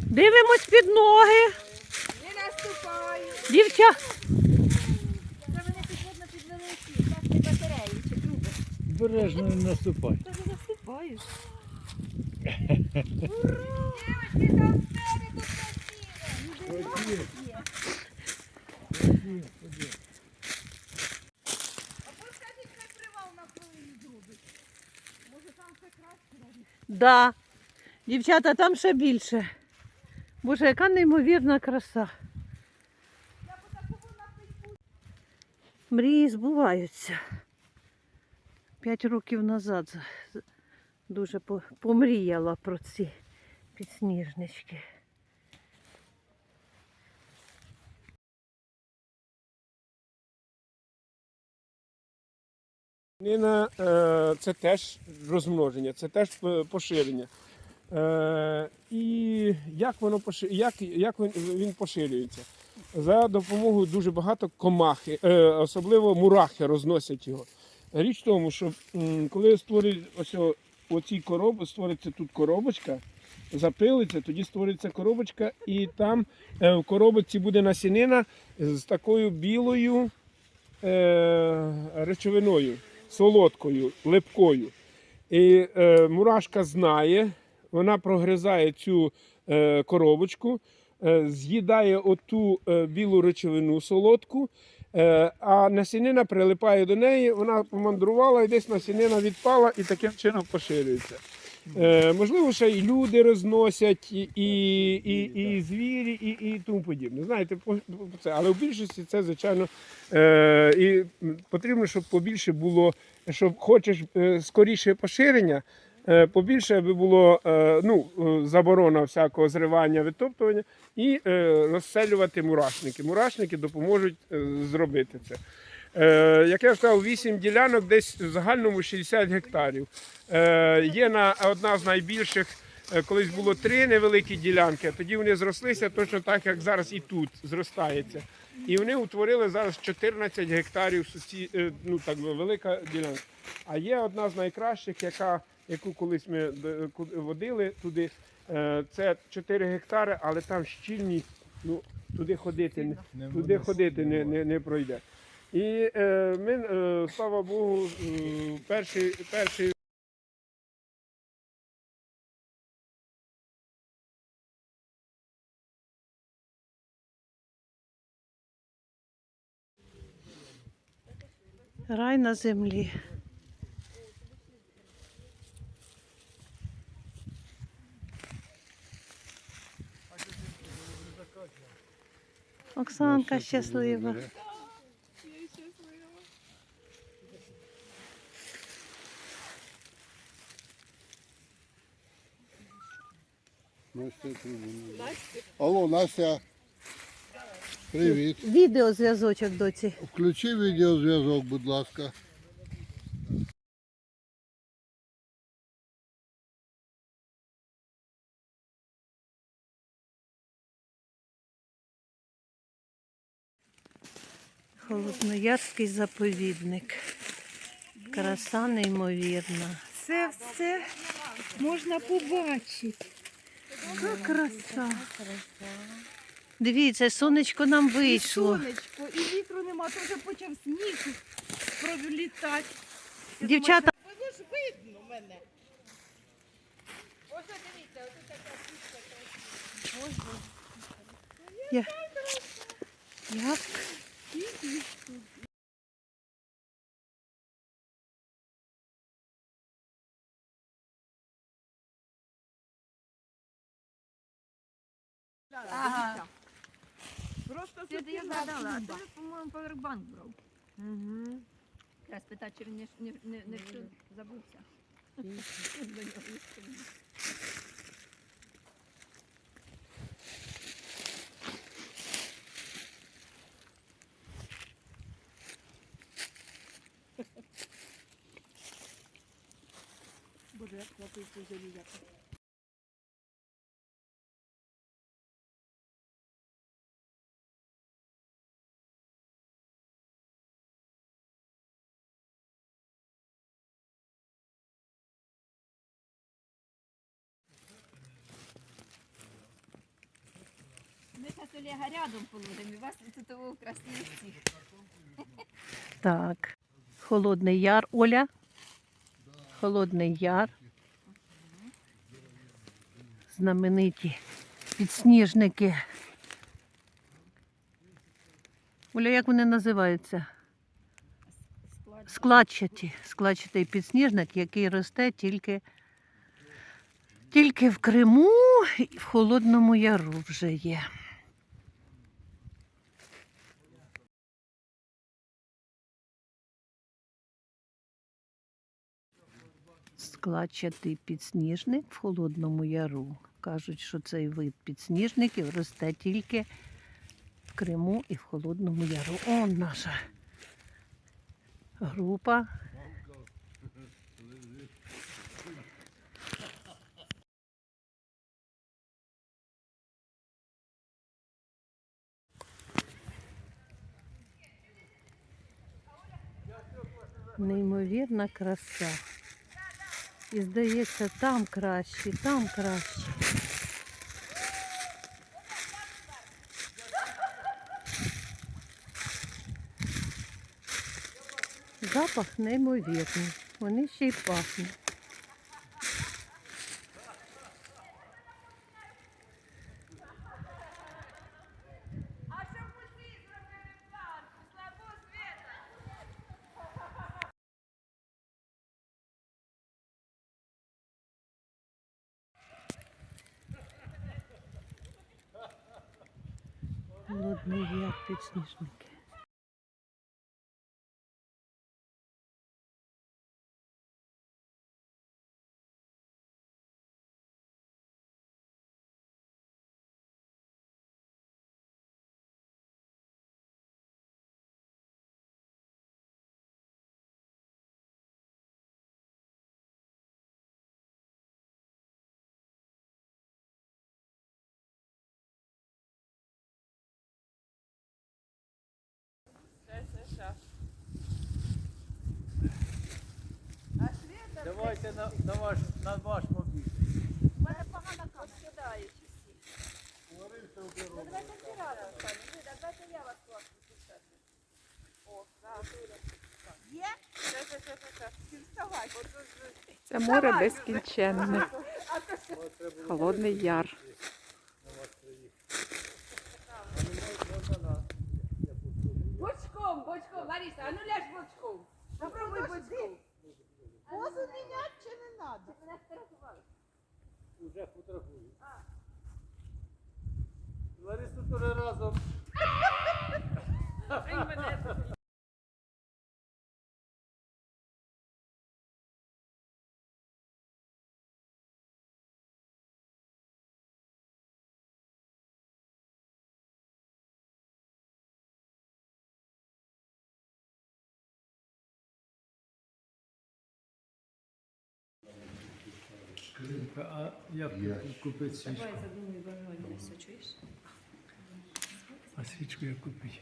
Дивимось під ноги. Не наступаю. Дівча. Це вони підводно підвели ці власні батареї чи труби. Бережно не наступай. Та не наступаєш. Да. Дівчата, там ще більше. Боже, яка неймовірна краса. Мрії збуваються. П'ять років назад дуже помріяла про ці підсніжнички. Е, це теж розмноження, це теж е, поширення. Е, і як воно як, як він, поширюється? За допомогою дуже багато комахи, е, особливо мурахи розносять його. Річ в тому, що коли створюють ось оці короби, створиться тут коробочка, запилиться, тоді створиться коробочка, і там е, в коробочці буде насінина з такою білою е, речовиною солодкою, липкою. І е, мурашка знає, вона прогризає цю е, коробочку, е, з'їдає оту е, білу речовину солодку, а насінина прилипає до неї, вона помандрувала і десь насінина відпала і таким чином поширюється. Е, можливо, ще і люди розносять, і, і, і, і звірі, і, і тому подібне. Знаєте, це. але в більшості це, звичайно, е, і потрібно, щоб побільше було, щоб хочеш скоріше поширення, побільше аби було е, ну, е, заборона всякого зривання, витоптування і е, розселювати мурашники. Мурашники допоможуть е, зробити це. Е, як я сказав, 8 ділянок, десь в загальному 60 гектарів. Е, є на одна з найбільших. е, Колись було три невеликі ділянки, а тоді вони зрослися точно так, як зараз і тут зростається. І вони утворили зараз 14 гектарів сусі... е, ну так велика ділянка. А є одна з найкращих, яка, яку колись ми е, водили туди. е, Це 4 гектари, але там щільні, ну туди ходити не туди ходити не, не, не пройде. І е, ми, е, слава Богу, перший, перший Рай на землі. Оксанка щаслива. Настя, привіт. Алло, Настя. Привіт. Відеозв'язочок доці. Включи відеозв'язок, будь ласка. Холодноярський заповідник. Краса неймовірна. Це все можна побачити. Яка краса. Дивіться, сонечко нам вийшло. Сонечко, і вітру нема, то вже почав сніг пролітати. Дівчата, Воно ж видно мене. Ось дивіться, ось така квітка я... як? Ага. Це я супер згадала, а клумба. по-моєму, повербанк брав. Угу. Я спитати, чи не, не, не, не все забувся. До нього їсти. Боже, як хлопець жаліє. Зараз Олега рядом положимо, і вас тут того красиві. Так. Холодний яр. Оля. Холодний яр. Знамениті підсніжники. Оля, як вони називаються? Складчаті. Складчатий підсніжник, який росте тільки, тільки в Криму і в Холодному Яру вже є. Складчатий підсніжник в Холодному Яру. Кажуть, що цей вид підсніжників росте тільки в Криму і в Холодному Яру. Он наша група. Неймовірна краса. І здається, там краще, там краще. Запах неймовірний. Вони ще й пахнуть. Холодний як Давайте на, на ваш, на ваш мобіль. У мене погана камера. Сідають усі. Давайте всі разом, пані. Ліда, давайте я вас класно писати. О, да, Є? Все, все, все, все, все. Вставай. Це море безкінченне. Холодний яр. Бочком, бочком, Лариса, а ну ляж бочком. Попробуй бочком. Позу міняти чи не треба? Уже фотографую. Ларису теж разом. Скажи, а як купити свічку? А свічку як купити?